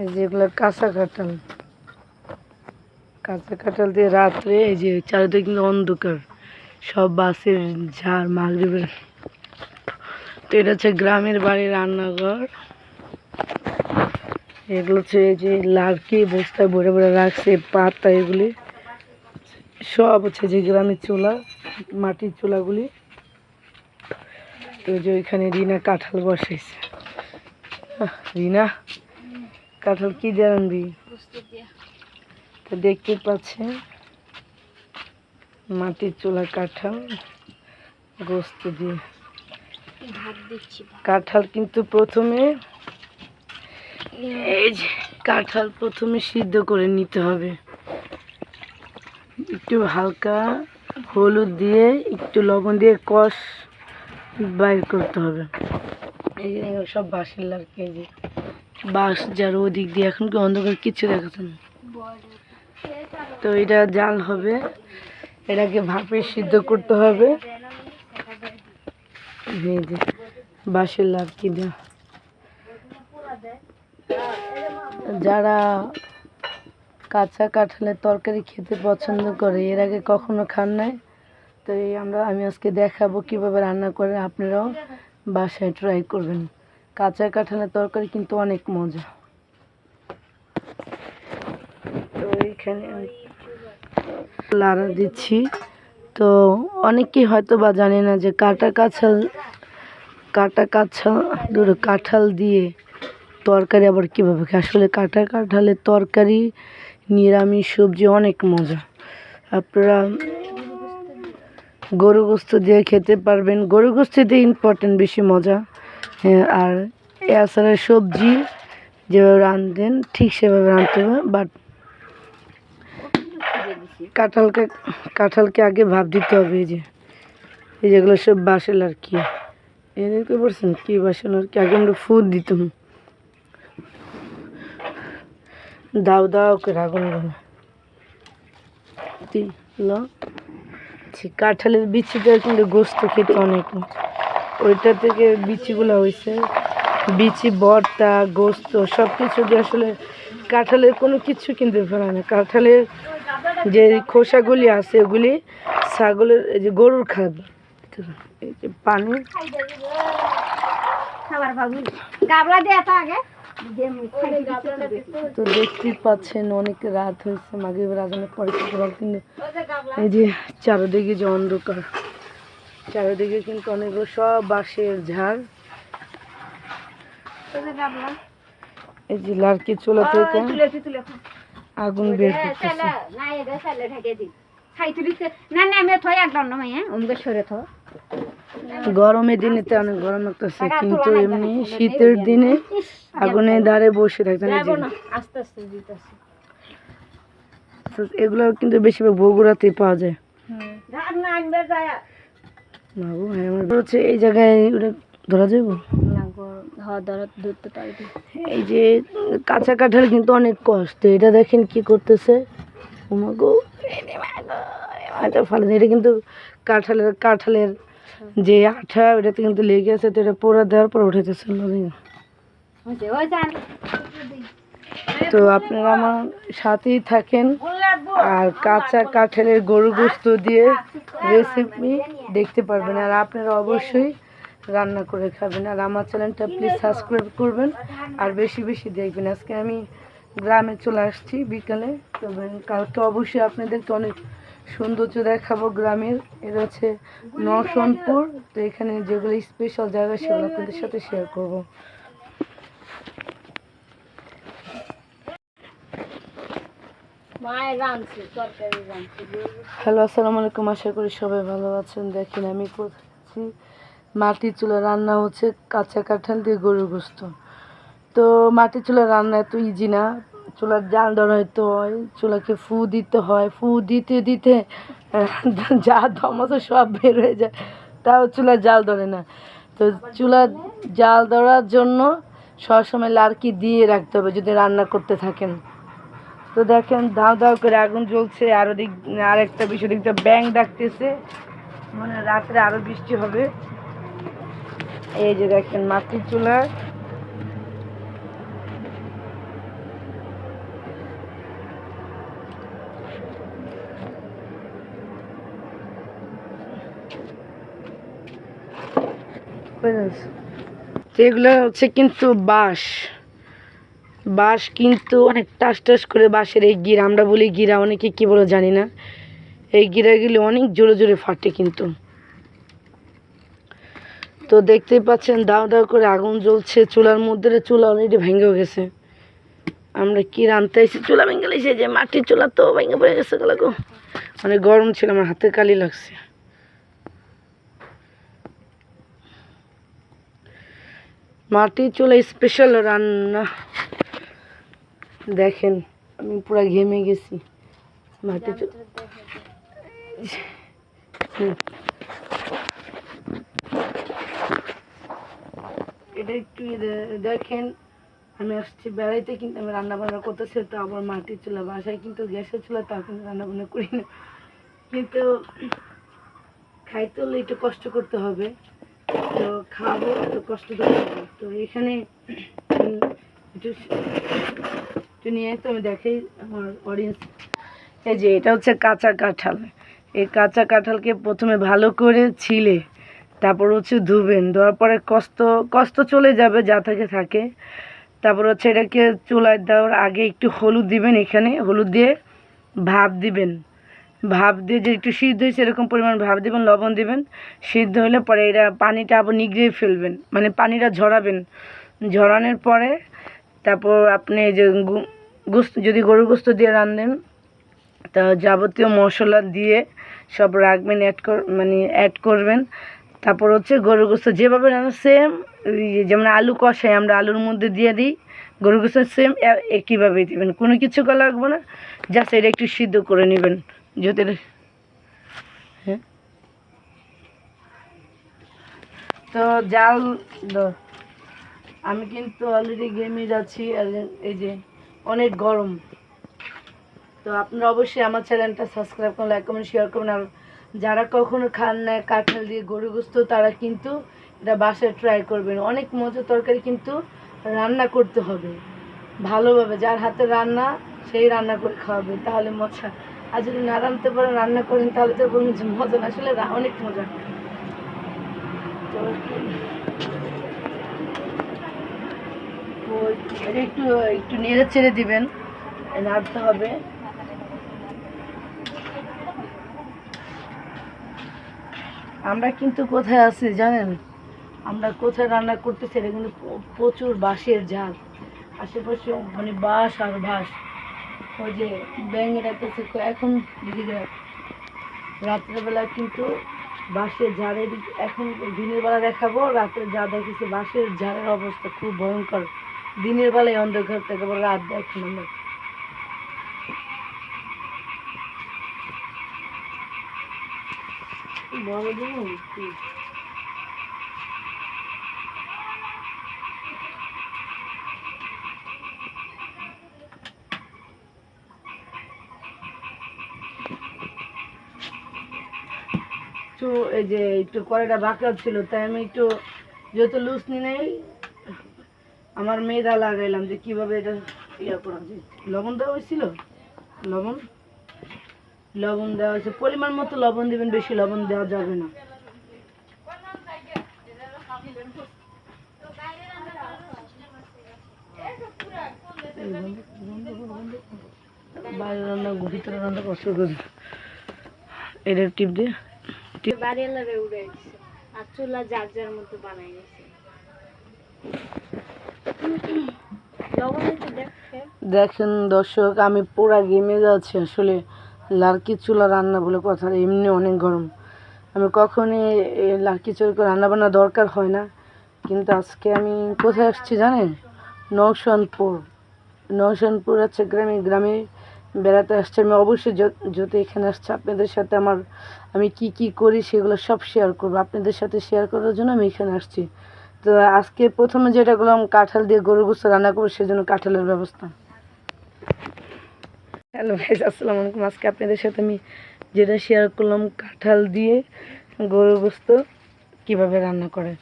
এই যেগুলো কাঁচা কাঁঠাল। কাঁচা কাঁঠাল দিয়ে রাত্রে এই যে চারিদিকে কিন্তু অন্ধকার। সব বাসের ঝাড় মাগরিবের তো এটা হচ্ছে গ্রামের বাড়ির রান্নাঘর। এগুলো হচ্ছে এই যে লাড়কি বস্তায় ভরে ভরে রাখছে, পাতা এগুলি। সব হচ্ছে যে গ্রামের চুলা, মাটির চুলাগুলি। তো যে ওইখানে রিনা কাঁঠাল বসেছে রিনা। কাঁঠাল কি দিয়ে রান্ধবি তো দেখতে পাচ্ছেন মাটির চুলা কাঁঠাল গোস্ত দিয়ে। কাঁঠাল কিন্তু প্রথমে এই যে কাঁঠাল প্রথমে সিদ্ধ করে নিতে হবে। একটু হালকা হলুদ দিয়ে একটু লবণ দিয়ে কষ বাইর করতে হবে। এই সব বাঁশের লাড়কি বাঁশ যার ওদিক দিয়ে, এখন কি অন্ধকার কিছু দেখাচ্ছে না। তো এটা জাল হবে, এটাকে ভাপে সিদ্ধ করতে হবে। এই লাভ বাঁশের লাড়কি দেওয়া। যারা কাঁচা কাঁঠালের তরকারি খেতে পছন্দ করে, এর আগে কখনো খান নাই। তো এই আমরা, আমি আজকে দেখাবো কীভাবে রান্না করে, আপনারাও বাসায় ট্রাই করবেন। কাঁচা কাঁঠালের তরকারি কিন্তু অনেক মজা। তো এইখানে লাড়া দিচ্ছি। তো অনেকেই হয়তো বা জানে না যে কাটা কাঁঠাল কাটা কাঁঠাল ধরো কাঁঠাল দিয়ে তরকারি আবার কীভাবে আসলে কাটা কাঁঠালের তরকারি, নিরামিষ সবজি অনেক মজা। আপনারা গরু গোস্ত দিয়ে খেতে পারবেন। গরু গোস্ততে ইম্পর্টেন্ট বেশি মজা। আর এছাড়া সবজি, যেভাবে রাঁধতেন ঠিক সেভাবে রাঁধতে হবে বাট কাঁঠালকে কাঁঠালকে আগে ভাব দিতে হবে এই যে, এই যেগুলো সব বাসেল আর কি। এদেরকে বলছেন কি বাসেল আর কি? আগে আমরা ফুড দিতাম। দাও দাও করে আগুন কাঁঠালের বিচিটা কিন্তু গোস্ত খেতে অনেক। ওইটা থেকে বিচিগুলো হয়েছে। বিচি ভর্তা গোস্ত সব কিছু দিয়ে আসলে কাঁঠালের কোনো কিছু কিন্তু ফেলা না। কাঁঠালের যে খোসাগুলি আছে ওগুলি ছাগলের এই যে গরুর খাদ্য এই যে পানি। তো দেখতেই পাচ্ছেন অনেক রাত হয়েছে। মাগরিবের আজানের পরে কিন্তু এই যে চারিদিকে যে অন্ধকার। চারিদিকে কিন্তু অনেকগুলো সব বাঁশের ঝাড়। এই যে চুলা থেকে আগুন বের গরমের দিনে তো অনেক গরম লাগতেছে কিন্তু এমনি শীতের দিনে আগুনের ধারে বসে থাকতেন এগুলো কিন্তু বেশিরভাগ বগুড়াতেই পাওয়া যায়। হ্যাঁ আমার হচ্ছে এই জায়গায় ওটা ধরা যাব এই যে কাঁচা কাঁঠাল কিন্তু অনেক কষ্ট এটা দেখেন কি করতেছে? উমাগো এটা ফালে এটা কিন্তু কাঁঠালের কাঁঠালের যে আঠা ওটাতে কিন্তু লেগে আছে তো এটা পোড়া দেওয়ার পর উঠেছে তো আপনারা আমার সাথেই থাকেন আর কাঁচা কাঁঠালের গরু গোস্ত দিয়ে রেসিপি দেখতে পারবেন। আর আপনারা অবশ্যই রান্না করে খাবেন। আর আমার চ্যানেলটা প্লিজ সাবস্ক্রাইব করবেন আর বেশি বেশি দেখবেন। আজকে আমি গ্রামে চলে আসছি বিকালে। তবে কালকে অবশ্যই আপনাদেরকে অনেক সৌন্দর্য দেখাবো গ্রামের। এটা হচ্ছে নরসনপুর। তো এখানে যেগুলো স্পেশাল জায়গা সেগুলো আপনাদের সাথে শেয়ার করব। হ্যালো, আসসালামু আলাইকুম। আশা করি সবাই ভালো আছেন। দেখেন, আমি করছি মাটির চুলা রান্না হচ্ছে কাঁচা কাঁঠাল দিয়ে গরু গোস্ত। তো মাটির চুলা রান্না এত ইজি না। চুলার জাল ধরাইতে হয়, চুলাকে ফু দিতে হয়। ফু দিতে দিতে যা আছে সব বের হয়ে যায়। তাও চুলার জাল ধরে না। তো চুলার জাল ধরার জন্য সবসময় লাড়কি দিয়ে রাখতে হবে, যদি রান্না করতে থাকেন। তো দেখেন, দাও দাও করে আগুন জ্বলছে আরও দিক আরেকটা বিষয় দিকটা ব্যাং ডাকতেছে। মানে রাত্রে আরও বৃষ্টি হবে। এই যে দেখেন, মাটির চুলা। এগুলো হচ্ছে কিন্তু বাঁশ। বাঁশ কিন্তু অনেক টাস টাস করে বাঁশের এই গিরা, আমরা বলি গিরা, অনেকে কী বলে জানি না। এই গিরাগুলি অনেক জোরে জোরে ফাটে কিন্তু। তো দেখতেই পাচ্ছেন, দাও দাও করে আগুন জ্বলছে, চুলার মধ্যে চুলা অলরেডি ভেঙেও গেছে। আমরা কি রাঁধতে আইছি? চুলা ভেঙে গেছে যে মাটির চুলা তো ভেঙে পড়ে গেছে গেলা গো। অনেক গরম ছিল, আমার হাতে কালি লাগছে। মাটির চুলা স্পেশাল রান্না। দেখেন আমি পুরো ঘেমে গেছি। হুম। এটা একটু দেখেন আমি আসছি বেড়াইতে কিন্তু আমি রান্না বান্না করতেছি তো আবার মাটির চুলা বাসায় কিন্তু গ্যাসের চুলা তাও কিন্তু রান্না বান্না করি না। কিন্তু খাইতে হলে একটু কষ্ট করতে হবে তো খাব তো কষ্ট করতে হবে। তো এখানে একটু নিয়ে তো, আমি দেখাই আমার অডিয়েন্স এই যে, এটা হচ্ছে কাঁচা কাঁঠাল। এই কাঁচা কাঁঠালকে প্রথমে ভালো করে ছিলে, তারপর হচ্ছে ধুবেন, ধোয়ার পরে কষ্ট কষ্ট চলে যাবে যা থেকে থাকে। তারপর হচ্ছে এটাকে চুলায় দেওয়ার আগে একটু হলুদ দিবেন এখানে, হলুদ দিয়ে ভাপ দিবেন। ভাপ দিয়ে যে একটু সিদ্ধ হয়েছে, এরকম পরিমাণ ভাপ দিবেন, লবণ দিবেন। সিদ্ধ হলে পরে এটা পানিটা আবার নিগড়িয়ে ফেলবেন মানে পানিটা ঝরাবেন। ঝরানোর পরে তারপর আপনি যে গোস্ত, যদি গরুর গোস্ত দিয়ে রান্ধেন তা যাবতীয় মশলা দিয়ে সব রাখবেন অ্যাড কর মানে অ্যাড করবেন। তারপর হচ্ছে গরুর গোস্ত যেভাবে রান্না সেম যেমন আলু কষাই, আমরা আলুর মধ্যে দিয়ে দিই, গরুর গোস্ত সেম একইভাবেই দিবেন। কোনো কিছু করা লাগবে না জাস্ট এটা একটু সিদ্ধ করে নেবেন, যদি হ্যাঁ? তো জাল আমি কিন্তু অলরেডি গেমে যাচ্ছি এই যে অনেক গরম। তো আপনারা অবশ্যই আমার চ্যানেলটা সাবস্ক্রাইব করুন লাইক কমেন্ট শেয়ার করুন। আর যারা কখনো খান না, কাঁঠাল দিয়ে গরু গোস্ত, তারা কিন্তু এটা বাসায় ট্রাই করবেন। অনেক মজার তরকারি কিন্তু রান্না করতে হবে। ভালোভাবে যার হাতে রান্না, সেই রান্না করে খাওয়াবে। তাহলে মজা। আর যদি না রাঁধতে পারেন, রান্না করেন, তাহলে তো মজা আসলে অনেক মজা। তো এটা একটু একটু নেড়ে ছেড়ে দিবেন, নাড়তে হবে। আমরা কিন্তু কোথায় আছি জানেন? আমরা কোথায় রান্না করতেছি এটা কিন্তু প্রচুর বাঁশের ঝাল। আশেপাশে মানে বাঁশ আর বাঁশ। ওই যে ব্যাঙে রাখতেছে এখন রাত্রেবেলা কিন্তু বাঁশের ঝাড়ের এখন দিনের বেলা দেখাবো রাত্রে যা দেখেছি বাঁশের ঝাড়ের অবস্থা খুব ভয়ঙ্কর। দিনের বেলায় অন্ধকার থেকে রাত দেখুন আমরা এই যে একটু কড়াইটা বাঁকা ছিল, তাই আমি একটু যেহেতু লুজ নি নেই আমার মেয়েরা লাগাইলাম যে কীভাবে এটা ইয়া করা যায়। লবণ দেওয়া হয়েছিল? লবণ? লবণ দেওয়া হয়েছে। পরিমাণ মতো লবণ দিবেন, বেশি লবণ দেওয়া যাবে না। বাইরে রান্না ভিতরে রান্না কষ্ট টিপ দিয়ে। বাড়িওয়ালারে উড়ে আর চুলা যার যার মতো বানাই নিছে লবণ একটু দেখে দেখেন দর্শক, আমি পুরা গেমে যাচ্ছি আসলে। লার্কি চুলা রান্না বলে কথা, এমনি অনেক গরম। আমি কখনই লার্কি চুলা করে রান্না বান্না দরকার হয় না। কিন্তু আজকে আমি কোথায় আসছি জানেন? নৌশানপুর। নৌশানপুর আছে গ্রামে গ্রামে বেড়াতে আসছে। আমি অবশ্যই যত- যত এখানে আসছে আপনাদের সাথে আমার, আমি কি কি করি সেগুলো সব শেয়ার করব। আপনাদের সাথে শেয়ার করার জন্য আমি এখানে আসছি। তো আজকে প্রথমে যেটা করলাম, কাঁঠাল দিয়ে গরু গোস্ত রান্না করব, সেজন্য কাঁঠালের ব্যবস্থা। হ্যালো ভাইস আসসালামু আলাইকুম। আজকে আপনাদের সাথে আমি যেটা শেয়ার করলাম কাঁঠাল দিয়ে গরু গোস্ত কীভাবে রান্না করে।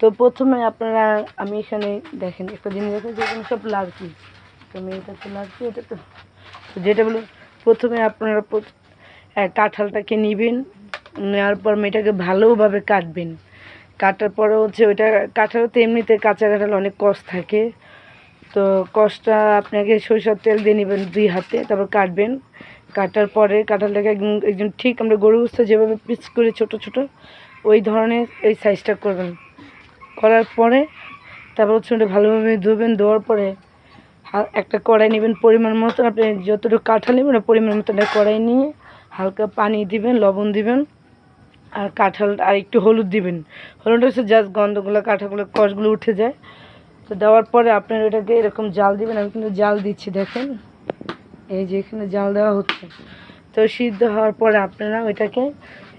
তো প্রথমে আপনারা আমি এখানে দেখেন একটা জিনিস দেখেন যেখানে সব লাড়কি তো মেয়েটা তো লাড়কি এটা তো যেটা বলো প্রথমে আপনারা হ্যাঁ, কাঁঠালটাকে নেবেন নেওয়ার পর মেয়েটাকে ভালোভাবে কাটবেন। কাটার পরে হচ্ছে ওইটা কাঁঠালও তো এমনিতে কাঁচা কাঁঠাল অনেক কষ থাকে। তো কষটা আপনাকে সরিষার তেল দিয়ে নেবেন দুই হাতে, তারপর কাটবেন। কাটার পরে কাঁঠালটাকে একদম ঠিক আমরা গরু গুস্ত যেভাবে পিস করে ছোট ছোট, ওই ধরনের এই সাইজটা করবেন। করার পরে তারপর হচ্ছে ভালোভাবে ধুবেন, ধোয়ার পরে একটা কড়াই নেবেন পরিমাণ মতো আপনি যতটুকু কাঁঠাল নেবেন পরিমাণ মতো একটা কড়াই নিয়ে হালকা পানি দিবেন, লবণ দিবেন, আর কাঁঠাল আর একটু হলুদ দিবেন। হলুদ হচ্ছে জাস্ট গন্ধগুলো, কাঁঠালগুলো, কষগুলো উঠে যায়। তো দেওয়ার পরে আপনার ওটাকে এরকম জাল দিবেন, আমি কিন্তু জাল দিচ্ছি, দেখেন। এই যে এখানে জাল দেওয়া হচ্ছে। তো সিদ্ধ হওয়ার পরে আপনারা ওইটাকে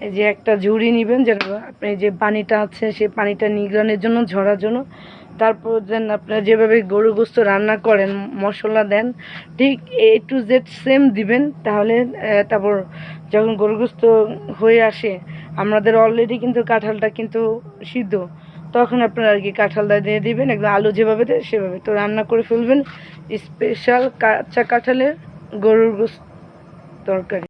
এই যে একটা ঝুড়ি নেবেন, যেন আপনি যে পানিটা আছে, সেই পানিটা নিগড়ানোর জন্য, ঝরার জন্য। তারপর দেন আপনারা যেভাবে গরু গোস্ত রান্না করেন, মশলা দেন, ঠিক এ টু জেড সেম দিবেন, তাহলে তারপর যখন গরু গোস্ত হয়ে আসে, আমাদের অলরেডি কিন্তু কাঁঠালটা কিন্তু সিদ্ধ। তখন আপনারা আর কি কাঁঠালটা দিয়ে দিবেন, একদম আলু যেভাবে দেয় সেভাবে। তো রান্না করে ফেলবেন স্পেশাল কাঁচা কাঁঠালের গরুর গোস্ত তরকারি।